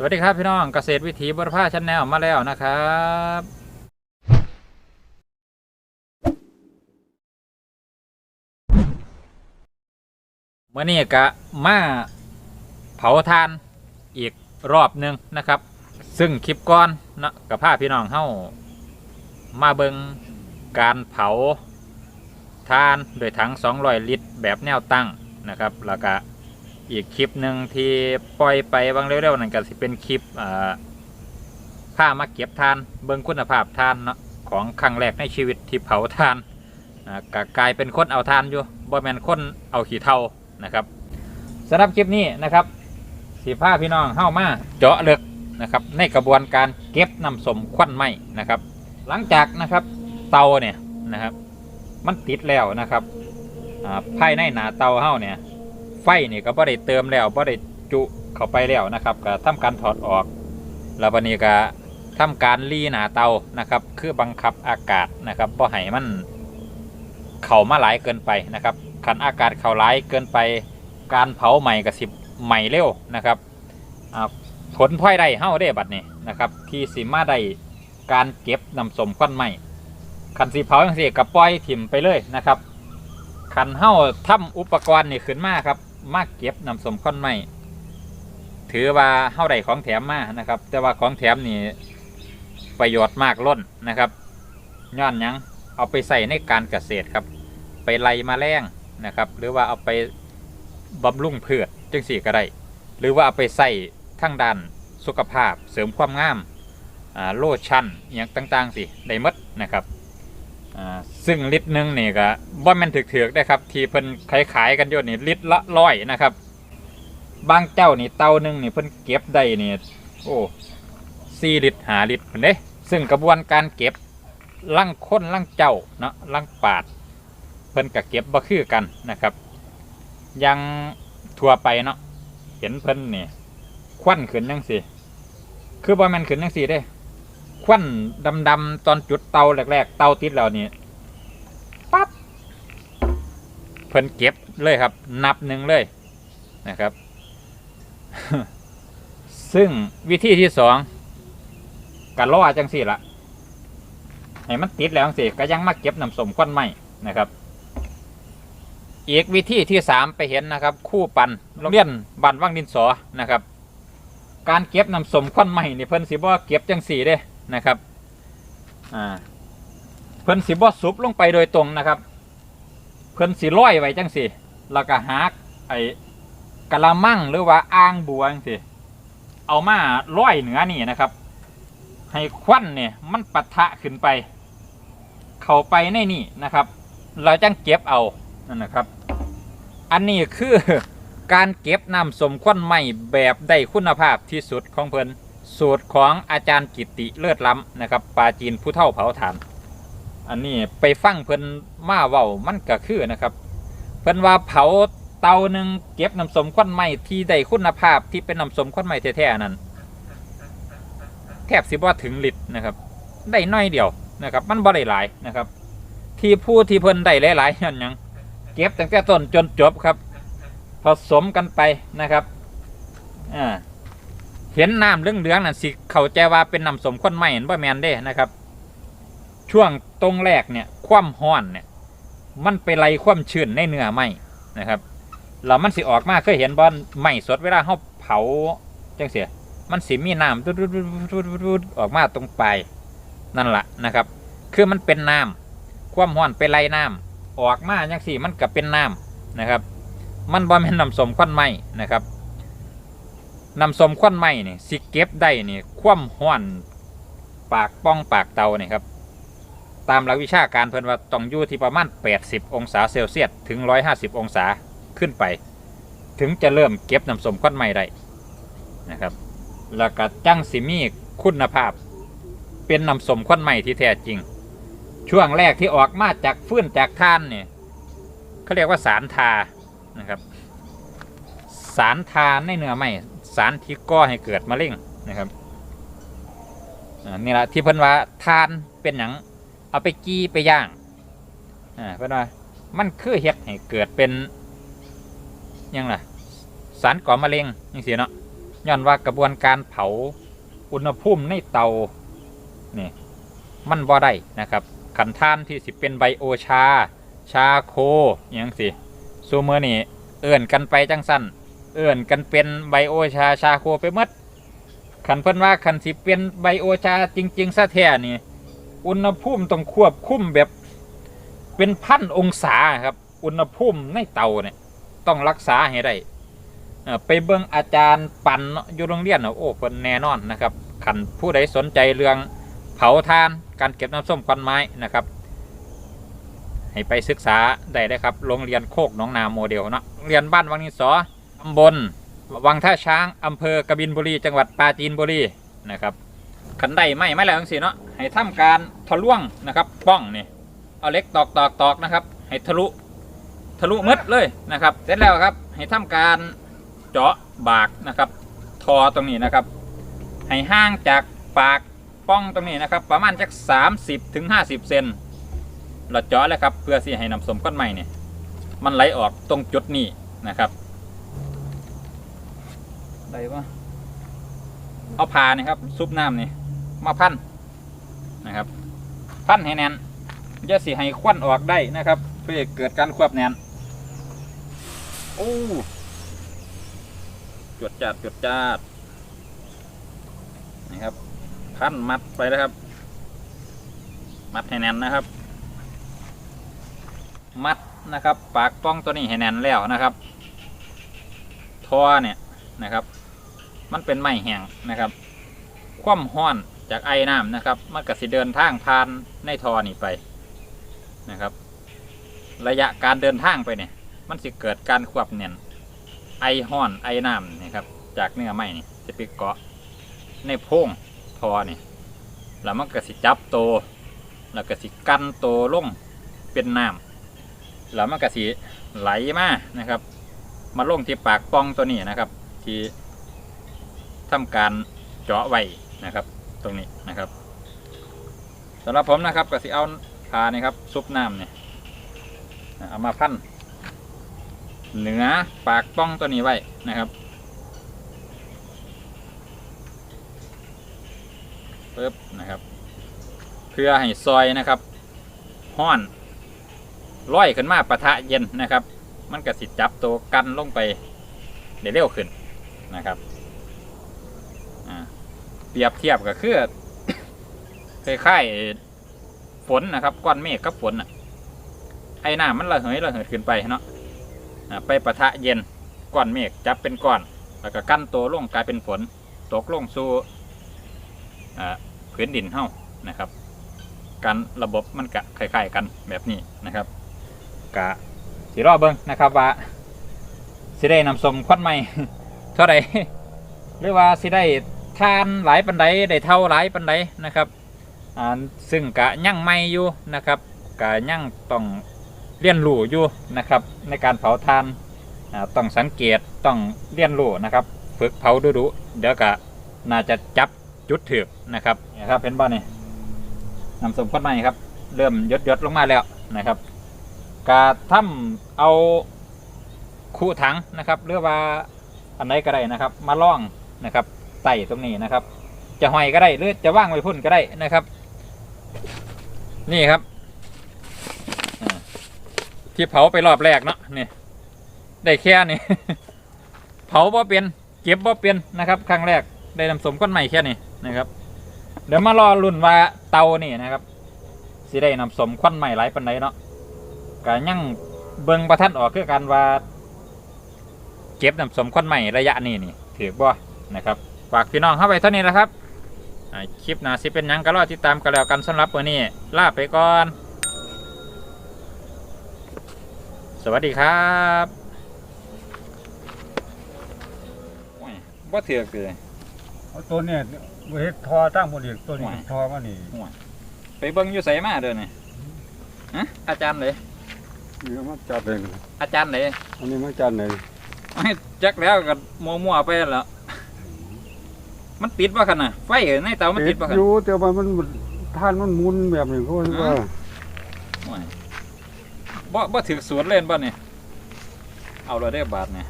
สวัสดีครับพี่น้องเกษตรวิถีบรพาชันแนลมาแล้วนะครับ เมื่อนี้กะมาเผาทานอีกรอบหนึ่งนะครับ ซึ่งคลิปก่อนนะกับพาพี่น้องเฮ้ามาเบิงการเผาทานโดยถัง200 ลิตร แบบแนวตั้งนะครับแล้วก็ อีกคลิปหนึ่งที่ปล่อยไปบางเร็วๆนั่นก็สิเป็นคลิปผ้ามาเก็บทาน เบิ่งคุณภาพทานเนาะของครั้งแรกในชีวิตที่เผาทานก็กลายเป็นคนเอาทานอยู่บ่แมนคนเอาขี้เท่านะครับสำหรับคลิปนี้นะครับสีผ้าพี่น้องเข้ามาเจาะเลึกนะครับในกระบวนการเก็บน้ำสมควันไหมนะครับ หลังจากนะครับเตาเนี่ยนะครับ มันติดแล้วนะครับอ่าภายในหนาเตาเฮาเนี่ย ไฟนี่ก็บ่ได้เติมแล้วบ่ได้จุเข้าไปแล้วนะครับก็ทำการถอดออก แล้ววันนี้ก็ทำการรีหนาเตานะครับ คือบังคับอากาศนะครับบ่ให้มันเข้ามาหลายเกินไปนะครับขันอากาศเข้าหลายเกินไปการเผาใหม่ก็สิบใหม่เร็วนะครับผลพลอยได้เฮาได้บัดนี้นะครับที่สิมาได้การเก็บน้ำสมควันใหม่คันสิเผาจังซี่ก็ปล่อยถิ่มไปเลยนะครับคันเฮ้าทำอุปกรณ์นี่ขึ้นมาครับ มากเก็บนำสมค้อนไม้ถือว่าเฮ้าได้ของแถมมานะครับ แต่ว่าของแถมนี่ประโยชน์มากล้นนะครับย้อนยังเอาไปใส่ในการเกษตรครับ ไปไล่แมาแรงนะครับ หรือว่าเอาไปบำรุงพืชจังสี่ก็ได้หรือว่าเอาไปใส่ทั้งด้านสุขภาพเสริมความงามโลชั่นอย่างต่างๆสิได้มดนะครับ อ่าซึ่งลิตรหนึ่งนี่ก็บ่แม่นถึกๆได้ครับ ที่เพิ่นขายขายๆกันอยู่นี่ลิตรละร้อยนะครับ บางเจ้านี่เตาหนึงนี่เพิ่นเก็บได้นี่โอ้สี่ลิตรหาลิตรเพิ่นเด้ซึ่งกระบวนการเก็บลังค้นลังเจ้าเนาะลังปาด เพิ่นก็เก็บบ่คือกันนะครับ ยังทั่วไปเนาะเห็นเพิ่นนี่ควันขึ้นจังซี่คือบ่แม่นขึ้นจังซี่เด้ ควันดำๆตอนจุดเตาแรกๆ เตาติดแล้วนี่ปั๊บเพิ่นเก็บเลยครับ นับหนึ่งเลยนะครับ ซึ่งวิธีที่สองการล่อจังสี่ละให้มันติดแล้วจังสี่ก็ยังมาเก็บน้ำสมควันไหมนะครับ อีกวิธีที่สามไปเห็นนะครับ คู่ปันโรงเรียนบันว่างดินสอนะครับ การเก็บน้ำสมควันไหมนี่เพิ่นสิบ่เก็บจังสี่เด้ นะครับอ่าเพิ่นสิบ่สุบลงไปโดยตรงนะครับ เพิ่นสิร้อยไว้จังสิแล้วก็หาไอ้กะละมังหรือว่าอ่างบัวจังสิเอามาร้อยเหนือนี่นะครับ ให้ควันเนี่ยมันปะทะขึ้นไป เข้าไปในนี่นะครับ เราจังเก็บเอานั่นนะครับ อันนี้คือการเก็บน้ำสมควันใหม่แบบได้คุณภาพที่สุดของเพิ่น สูตรของอาจารย์กิติเลิศล้ำนะครับปลาจีนผู้เท่าเผาถ่าน อันนี้ไปฟังเพิ่นมาเว้ามันก็คือนะครับ เพิ่นว่าเผาเตาหนึ่งเก็บน้ำสมควันไม้ที่ได้คุณภาพที่เป็นน้ำสมควันไม้แท้ๆนั้นแทบสิบว่าถึงลิตรนะครับ ได้น้อยเดียวนะครับ มันบ่ได้หลายนะครับ ที่ผู้ที่เพิ่นได้หลายๆนั่นยังเก็บตั้งแต่ต้นจนจบครับ ผสมกันไปนะครับอ่า เห็นน้ำเหลืองๆนั่นสิเข้าใจว่าเป็นน้ำสมข้นไหมเห็นบ่แมนเด้นะครับ ช่วงตรงแรกเนี่ยความห้อนเนี่ย มันไปไล่ความชื้นในเนื้อไหมนะครับแล้วมันสิออกมาเคยเห็นบอลไหมสดเวลาเขาเผาจังเสียมันสิมีน้ำดุดๆออกมาตรงปลายนั่นแหละนะครับ คือมันเป็นน้ำความห้อนไปไล่น้ำออกมาจังสี่มันก็เป็นน้ำนะครับ มันบ่แม่นน้ำสมข้นไหมนะครับ น้ำส้มควันไหมนี่สิเก็บได้นี่คว่ำห้อนปากป้องปากเตานี่ครับ ตามหลักวิชาการเพิ่นว่าต้องอยู่ที่ประมาณ 80 องศาเซลเซียสถึง 150 องศาขึ้นไป ถึงจะเริ่มเก็บน้ำส้มควันไหมได้นะครับ แล้วก็จังสิมีคุณภาพ เป็นน้ำส้มควันไหมที่แท้จริง ช่วงแรกที่ออกมาจากฟื้นจากท่านเนี่ยเขาเรียกว่าสารทานะครับ สารทาในเนื้อไหม สารที่ก่อให้เกิดมะเร็งนะครับนี่แหละที่เพิ่นว่าทานเป็นหยังเอาไปกี้ไปย่างเพิ่นว่ามันคือเฮ็ดให้เกิดเป็นยังล่ะสารก่อมะเร็งยังเสียเนาะย้อนว่ากระบวนการเผาอุณหภูมิในเตานี่มันบ่ได้นะครับขันท่านที่สิเป็นไบโอชา ชาโคยังสิซูเมอร์นี่เอื่นกันไปจังสั้น เอื่นกันเป็นไบโอชาชาโคไปมดขันเพิ่นว่าขันสิเป็นไบโอชาจริง ๆซะแท้นี่ อุณหภูมิต้องควบคุมแบบเป็นพันองศาครับ อุณหภูมิในเตาเนี่ยต้องรักษาให้ได้อ่อไปเบิ่งอาจารย์ปันเนอยู่โรงเรียนโอ้เพิ่นแน่นอนนะครับขันผู้ใดสนใจเรื่องเผาทานการเก็บน้ำส้มควันไม้นะครับ ให้ไปศึกษาได้เลยครับโรงเรียนโคกหนองนาโมเดลเนาะเรียนบ้านวังนิสอ ตำบลวังท่าช้างอำเภอกบินบุรี จังหวัดปราจีนบุรีนะครับขันได้ไม่ไม่แล้วจังสิเนาะให้ทำการทะลวงนะครับป้องนี่เอาเล็กตอกตอกตอกนะครับ ให้ทะลุทะลุมืดเลยนะครับ เสร็จแล้วครับให้ทำการเจาะบากนะครับทอตรงนี้นะครับ ให้ห่างจากปากป้องตรงนี้นะครับ ประมาณจัก30ถึง50เซนเราเจาะเลยครับเพื่อที่ให้น้ำสมก้อนใหม่เนี่ยมันไหลออกตรงจุดนี้นะครับ ได้ปะเอาผ่านี่ครับ ซุปน้ำนี่มาพันนะครับ พันให้แน่นจะสิให้ควันออกได้นะครับ เพื่อเกิดการควบแน่นโอ้จวดจัดจวดจัดนะครับ พันมัดไปแล้วครับ มัดให้แน่นนะครับ มัดนะครับ ปากป้องตัวนี้ให้แน่นแล้วนะครับทอเนี่ยนะครับ มันเป็นไม้แห้งนะครับ คว่ำห้อนจากไอ้น้ำนะครับ มันก็สิเดินทางผ่านในทอนี่ไปนะครับ ระยะการเดินทางไปเนี่ย มันสิเกิดการควบเนียนไอห้อนไอ้น้ำนี่ครับ จากเนื้อไม้นี่จะไปเกาะในโพงทอนี่แล้วมันก็สิจับโต แล้วก็สิกันโตลงเป็นน้ำแล้วมันก็สิไหลมานะครับ มาลงที่ปากปองตัวนี้นะครับ ที่ ทำการเจาะไว้นะครับ ตรงนี้นะครับสำหรับผมนะครับก็สิเอาพานี่ครับซุปน้ำเนี่ยเอามาพันเหนือปากป้องตัวนี้ไว้นะครับปึ๊บนะครับ เพื่อให้ซอยนะครับห้อนร้อยขึ้นมาปะทะเย็นนะครับ มันก็สิจับตัวกันลงไปได้เร็วขึ้นนะครับ รียบเทียบก็คือคล้ายๆฝนนะครับก้อนเมฆกับฝนอะไอ้น้ำมันระเหยระเหิดขึ้นไปเนาะไปปะทะเย็นก้อนเมฆจับเป็นก้อน แล้วก็กั้นตัวลงกลายเป็นฝน ตกลงสู่พื้นดินเฮ้านะครับ การระบบมันกะคล้ายๆกันแบบนี้นะครับกะสิรอบเบิ้งนะครับว่าสิได้นำสมควันใหม่เท่าไรหรือว่าสิได้ ทานหลายปันไดได้เท่าหลายปันไดนะครับอ่าซึ่งกะยั่งไม่อยู่นะครับกะยั่งต้องเรียนรู้อยู่นะครับ ในการเผาทานอ่าต้องสังเกตต้องเรียนรู้นะครับ ฝึกเผาดูดูๆเดี๋ยวกะน่าจะจับจุดถือนะครับนะครับเห็นบ่นี่นำสมข้นใหม่ครับ เริ่มยดยดๆลงมาแล้วนะครับกะทำเอาคู่ถังนะครับหรือว่าอันไหนก็ได้นะครับ มาล่องนะครับ ไต่ตรงนี้นะครับ จะห้อยก็ได้หรือจะว่างไว้พุ่นก็ได้นะครับ นี่ครับที่เผาไปรอบแรกเนาะนี่ได้แค่นี้เผาบ่เป็นเก็บบ่เป็นนะครับครั้งแรกได้นำสมก้อนใหม่แค่นี้นะครับ เดี๋ยวมารอรุ่นว่าเตานี่นะครับสิได้นำสมควันใหม่หลายปันไดเนาะก็ยังเบิ่งประทัดออกคือการว่าเก็บน้ำสมควันใหม่ระยะนี้นี่ถือบ่นะครับ ฝากพี่น้องเข้าไปเท่านี้นะครับอ่าคลิปหน้าสิเป็นหยังก็รอติดตามกันแล้วกันสำหรับวันนี้ลาไปก่อน สวัสดีครับโอ้ยบ่ถือกเลยเอาตัวเนี่ยเฮ็ดทอตั้งบนอีกตัวนี้ว้ายทอมานี่ไปเบิ่งอยู่ไสมาเด้อนี่ฮะอาจารย์เลยนี่มาจับเลยอาจารย์เลยอันนี้มาจับเลยให้จักแล้วก็มัวๆไปแล้ว มันติดป่ะคันน่ะไฟในเตามันติดป่ะคันอยู่แต่ว่ามันท่านมันหมุนแบบนี้เขาว่าโอ้ยบ่บ่ถือสวนเล่นบ่เนี่ยเอาเราได้อบาทเนี่ย